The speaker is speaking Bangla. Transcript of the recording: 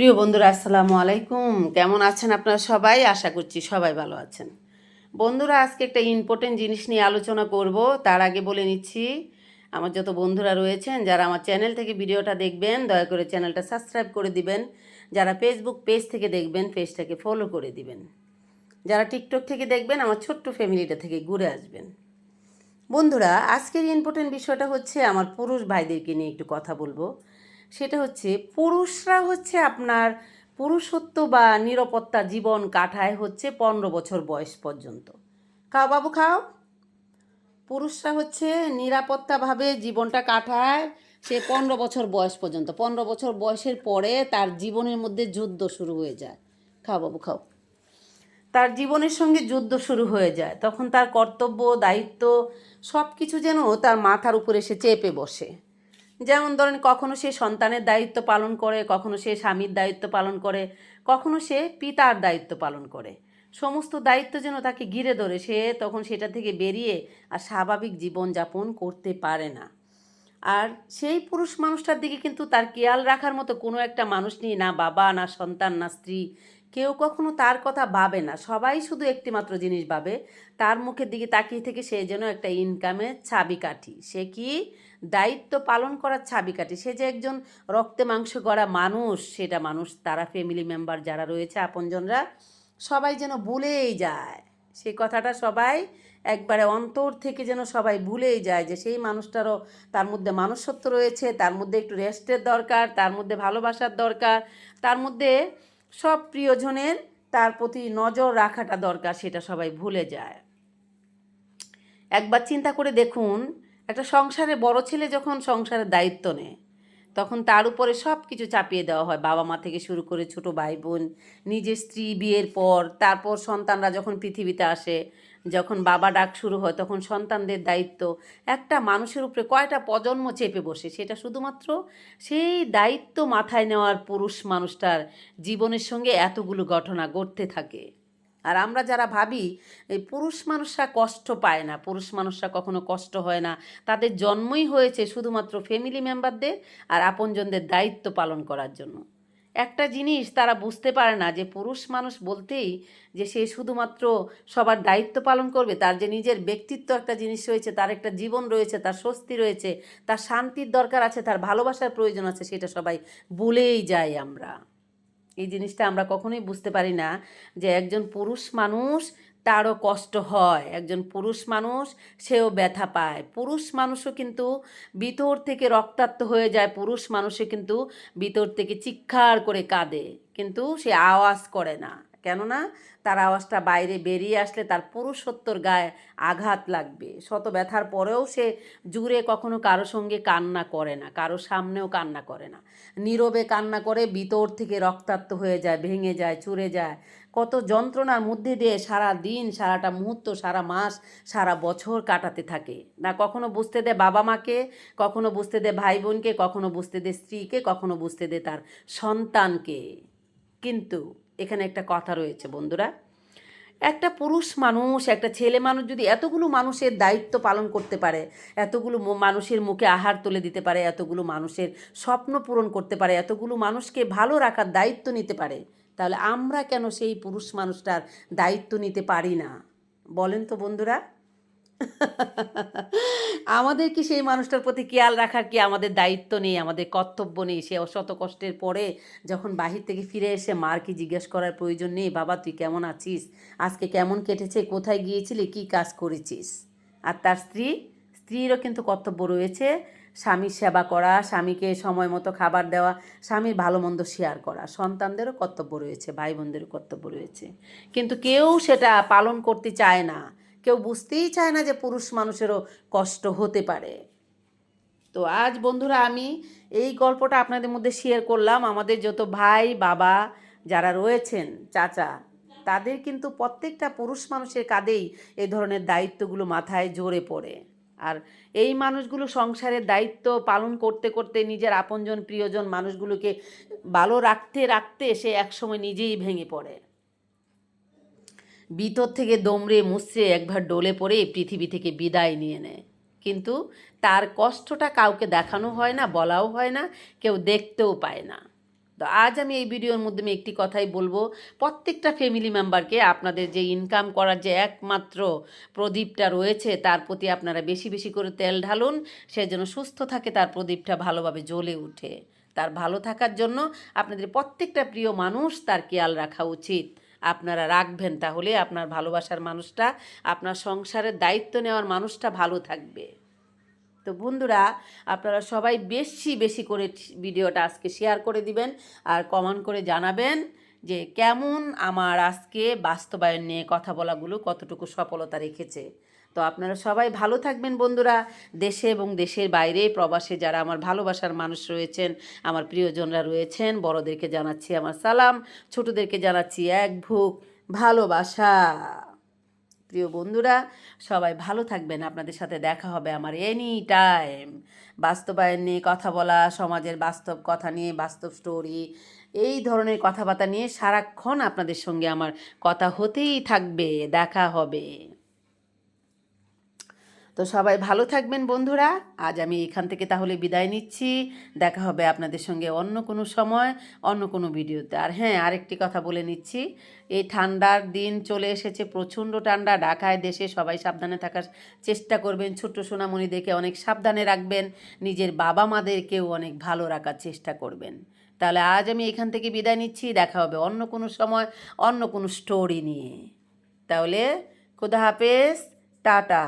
প্রিয় বন্ধুরা, আসসালামু আলাইকুম। কেমন আছেন আপনারা সবাই? আশা করছি সবাই ভালো আছেন। বন্ধুরা, আজকে একটা ইম্পর্টেন্ট জিনিস নিয়ে আলোচনা করব। তার আগে বলে নিচ্ছি, আমার যত বন্ধুরা রয়েছেন, যারা আমার চ্যানেল থেকে ভিডিওটা দেখবেন, দয়া করে চ্যানেলটা সাবস্ক্রাইব করে দিবেন। যারা ফেসবুক পেজ থেকে দেখবেন পেজটাকে ফলো করে দিবেন। যারা টিকটক থেকে দেখবেন, আমার ছোট্ট ফ্যামিলিটা থেকে ঘুরে আসবেন। বন্ধুরা, আজকের ইম্পর্টেন্ট বিষয়টা হচ্ছে আমার পুরুষ ভাইদেরকে নিয়ে একটু কথা বলব। সেটা হচ্ছে পুরুষরা হচ্ছে আপনার পুরুষত্ব বা নিরাপত্তা জীবন কাঠায় হচ্ছে পনেরো বছর বয়স পর্যন্ত। খাও বাবু, খাও। পুরুষরা হচ্ছে নিরাপত্তাভাবে জীবনটা কাটায় সে পনেরো বছর বয়স পর্যন্ত। পনেরো বছর বয়সের পরে তার জীবনের মধ্যে যুদ্ধ শুরু হয়ে যায়। খাও বাবু, খাও। তার জীবনের সঙ্গে যুদ্ধ শুরু হয়ে যায়। তখন তার কর্তব্য, দায়িত্ব সব কিছু যেন তার মাথার উপরে এসে চেপে বসে। যেমন ধরেন কখনো সে সন্তানের দায়িত্ব পালন করে, কখনো সে স্বামীর দায়িত্ব পালন করে, কখনো সে পিতার দায়িত্ব পালন করে। সমস্ত দায়িত্ব যেন তাকে ঘিরে ধরে, সে তখন সেটা থেকে বেরিয়ে আর স্বাভাবিক জীবনযাপন করতে পারে না। আর সেই পুরুষ মানুষটার দিকে কিন্তু তার খেয়াল রাখার মতো কোনো একটা মানুষ নেই, না বাবা, না সন্তান, না স্ত্রী। কেউ কখনো তার কথা ভাবে না, সবাই শুধু একটিমাত্র জিনিস ভাবে। তার মুখের দিকে তাকিয়ে থেকে সে যেন একটা ইনকামের চাবিকাঠি সে কি দায়িত্ব পালন করার চাবিকাঠি। সে যে একজন রক্তে মাংস গড়া মানুষ, সেটা মানুষ, তারা ফ্যামিলি মেম্বার যারা রয়েছে, আপনজনরা, সবাই যেন ভুলেই যায়। সেই কথাটা সবাই একবারে অন্তর থেকে যেন সবাই ভুলেই যায় যে সেই মানুষটারও তার মধ্যে মানুষত্ব রয়েছে, তার মধ্যে একটু রেস্টের দরকার, তার মধ্যে ভালোবাসার দরকার, তার মধ্যে সব প্রিয়জনের তার প্রতি নজর রাখাটা দরকার, সেটা সবাই ভুলে যায়। একবার চিন্তা করে দেখুন একটা সংসারে বড় ছেলে যখন সংসারের দায়িত্ব নেয়, তখন তার উপরে সব কিছু চাপিয়ে দেওয়া হয়। বাবা মা থেকে শুরু করে ছোট ভাই বোন, নিজের স্ত্রী, বিয়ের পর, তারপর সন্তানরা যখন পৃথিবীতে আসে, যখন বাবা ডাক শুরু হয়, তখন সন্তানদের দায়িত্ব। একটা মানুষের উপরে কয়টা প্রজন্ম চেপে বসে, সেটা শুধুমাত্র সেই দায়িত্ব মাথায় নেওয়ার পুরুষ মানুষটার জীবনের সঙ্গে এতগুলো ঘটনা ঘটতে থাকে। আর আমরা যারা ভাবি, এই পুরুষ মানুষরা কষ্ট পায় না, পুরুষ মানুষরা কখনো কষ্ট হয় না, তাদের জন্মই হয়েছে শুধুমাত্র ফ্যামিলি মেম্বারদের আর আপনজনদের দায়িত্ব পালন করার জন্য। একটা জিনিস তারা বুঝতে পারে না যে পুরুষ মানুষ বলতেই যে সে শুধুমাত্র সবার দায়িত্ব পালন করবে, তার যে নিজের ব্যক্তিত্ব একটা জিনিস রয়েছে, তার একটা জীবন রয়েছে, তার স্বস্তি রয়েছে, তার শান্তির দরকার আছে, তার ভালোবাসার প্রয়োজন আছে, সেটা সবাই ভুলেই যাই আমরা। এই জিনিসটা আমরা কখনোই বুঝতে পারি না যে একজন পুরুষ মানুষ তারও কষ্ট হয়, একজন পুরুষ মানুষ সেও ব্যথা পায়। পুরুষ মানুষও কিন্তু ভিতর থেকে রক্তাক্ত হয়ে যায়, পুরুষ মানুষও কিন্তু ভিতর থেকে চিৎকার করে কাঁদে, কিন্তু সে আওয়াজ করে না। কেননা তার আওয়াজটা বাইরে বেরিয়ে আসলে তার পুরুষত্বর গায়ে আঘাত লাগবে। শত ব্যথার পরেও সে জুড়ে কখনো কারও সঙ্গে কান্না করে না, কারও সামনেও কান্না করে না। নীরবে কান্না করে ভিতর থেকে রক্তাক্ত হয়ে যায়, ভেঙে যায়, চুরে যায়। কত যন্ত্রণার মধ্যে দিয়ে সারা দিন, সারাটা মুহূর্ত, সারা মাস, সারা বছর কাটাতে থাকে। না কখনো বুঝতে দেয় বাবা মাকে, কখনো বুঝতে দেয় ভাই বোনকে, কখনো বুঝতে দেয় স্ত্রীকে, কখনো বুঝতে দেয় তার সন্তানকে। কিন্তু এখানে একটা কথা রয়েছে, বন্ধুরা। একটা পুরুষ মানুষ, একটা ছেলে মানুষ যদি এতগুলো মানুষের দায়িত্ব পালন করতে পারে, এতগুলো মানুষের মুখে আহার তুলে দিতে পারে, এতগুলো মানুষের স্বপ্ন পূরণ করতে পারে, এতগুলো মানুষকে ভালো রাখার দায়িত্ব নিতে পারে, তাহলে আমরা কেন সেই পুরুষ মানুষটার দায়িত্ব নিতে পারি না? বলেন তো, বন্ধুরা। আমাদের কি সেই মানুষটার প্রতি খেয়াল রাখার কি আমাদের দায়িত্ব নেই, আমাদের কর্তব্য নেই? সে শত কষ্টের পরে যখন বাহির থেকে ফিরে এসে মার কি জিজ্ঞেস করার প্রয়োজন নেই, বাবা, তুই কেমন আছিস? আজকে কেমন কেটেছে? কোথায় গিয়েছিলি? কি কাজ করেছিস? আর তার স্ত্রী? স্ত্রীরও কিন্তু কর্তব্য রয়েছে। স্বামীর সেবা করা, স্বামীকে সময় মতো খাবার দেওয়া, স্বামীর ভালো মন্দ শেয়ার করা। সন্তানদেরও কর্তব্য রয়েছে ভাই বোনদেরও কর্তব্য রয়েছে। কিন্তু কেউ সেটা পালন করতে চায় না। কেউ বুঝতেই চায় না যে পুরুষ মানুষেরও কষ্ট হতে পারে। তো আজ বন্ধুরা আমি এই গল্পটা আপনাদের মধ্যে শেয়ার করলাম। আমাদের যত ভাই, বাবা যারা রয়েছেন, চাচা, তাদের কিন্তু প্রত্যেকটা পুরুষ মানুষের কাঁধেই এই ধরনের দায়িত্বগুলো মাথায় জোরে পড়ে। আর এই মানুষগুলো সংসারের দায়িত্ব পালন করতে করতে নিজের আপনজন, প্রিয়জন মানুষগুলোকে ভালো রাখতে রাখতে সে একসময় নিজেই ভেঙে পড়ে। ভিতর থেকে দমড়ে মুচড়ে একবার ডলে পড়ে পৃথিবী থেকে বিদায় নিয়ে নেয়। কিন্তু তার কষ্টটা কাউকে দেখানো হয় না, বলাও হয় না, কেউ দেখতেও পায় না। তো আজ আমি এই ভিডিওর মাধ্যমে একটি কথাই বলব, প্রত্যেকটা ফ্যামিলি মেম্বারকে আপনাদের যে ইনকাম করার যে একমাত্র প্রদীপটা রয়েছে, তার প্রতি আপনারা বেশি বেশি করে তেল ঢালুন, সে যেন সুস্থ থাকে, তার প্রদীপটা ভালোভাবে জ্বলে উঠে। তার ভালো থাকার জন্য আপনাদের প্রত্যেকটা প্রিয় মানুষ তার খেয়াল রাখা উচিত। আপনারা রাখবেন তাহলে আপনার ভালোবাসার মানুষটা, আপনার সংসারের দায়িত্ব নেওয়ার মানুষটা ভালো থাকবে। তো বন্ধুরা, আপনারা সবাই বেশি বেশি করে ভিডিওটা আজকে শেয়ার করে দিবেন আর কমেন্ট করে জানাবেন যে কেমন আমার আজকে বাস্তবায়ন নিয়ে কথা বলাগুলো, কতটুকু সফলতা রেখেছে। তো আপনারা সবাই ভালো থাকবেন বন্ধুরা। দেশে এবং দেশের বাইরে প্রবাসে যারা আমার ভালোবাসার মানুষ রয়েছেন, আমার প্রিয়জনরা রয়েছেন, বড়দেরকে জানাচ্ছি আমার সালাম, ছোটদেরকে জানাচ্ছি এক ভুক ভালোবাসা। প্রিয় বন্ধুরা, সবাই ভালো থাকবেন। আপনাদের সাথে দেখা হবে আমার এনি টাইম বাস্তবায়ন নিয়ে কথা বলা, সমাজের বাস্তব কথা নিয়ে, বাস্তব স্টোরি এই ধরনের কথাবার্তা নিয়ে সারাক্ষণ আপনাদের সঙ্গে আমার কথা হতেই থাকবে, দেখা হবে। তো সবাই ভালো থাকবেন বন্ধুরা। আজ আমি এখান থেকে তাহলে বিদায় নিচ্ছি। দেখা হবে আপনাদের সঙ্গে অন্য কোনো সময়, অন্য কোনো ভিডিওতে। আর হ্যাঁ আরেকটি কথা বলে নিচ্ছি। এই ঠান্ডার দিন চলে এসেছে, প্রচণ্ড ঠান্ডা। ঢাকায় দেশে সবাই সাবধানে থাকার চেষ্টা করবেন। ছোট্ট সোনামণি দেখে অনেক সাবধানে রাখবেন। নিজের বাবা মাদেরকেও অনেক ভালো রাখার চেষ্টা করবেন। তাহলে আজ আমি এখান থেকে বিদায় নিচ্ছি। দেখা হবে অন্য কোনো সময়, অন্য কোনো স্টোরি নিয়ে। তাহলে খুদা হাফেজ, টাটা।